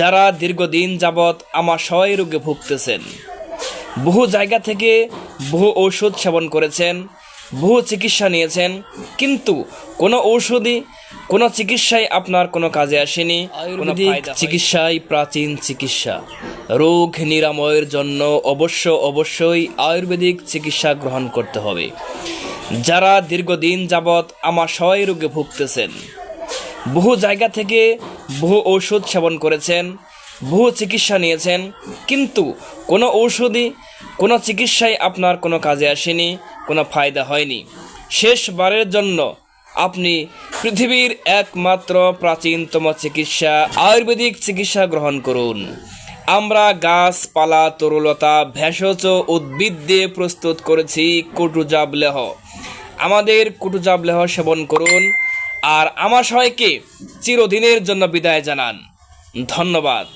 যারা দীর্ঘদিন যাবৎ আমাশয় রোগে ভুগতেছেন বহু জায়গা থেকে বহু ঔষধ সেবন করেছেন বহু চিকিৎসা নিয়েছেন কিন্তু কোনো ঔষধই কোনো চিকিৎসাই আপনার কোনো কাজে আসেনি আয়ুর্বেদিক চিকিৎসাই প্রাচীন চিকিৎসা। রোগ নিরাময়ের জন্য অবশ্য অবশ্যই আয়ুর্বেদিক চিকিৎসা গ্রহণ করতে হবে। যারা দীর্ঘদিন যাবৎ আমাশয় রোগে ভুগতেছেন বহু জায়গা থেকে বহু ঔষধ সেবন করেছেন, বহু চিকিৎসা নিয়েছেন, কিন্তু কোনো ঔষধই কোনো চিকিৎসাই আপনার কোনো কাজে আসেনি, কোনো ফায়দা হয়নি। শেষবারের জন্য আপনি পৃথিবীর একমাত্র প্রাচীনতম চিকিৎসা, আয়ুর্বেদিক চিকিৎসা গ্রহণ করুন। আমরা গাছপালা, তরুলতা, ভেষজ উদ্ভিদ দিয়ে প্রস্তুত করেছি কুটুজাবলেহ। আমাদের কুটুজাবলেহ সেবন করুন আর আমার সবাইকে চিরদিনের জন্য বিদায় জানান। ধন্যবাদ।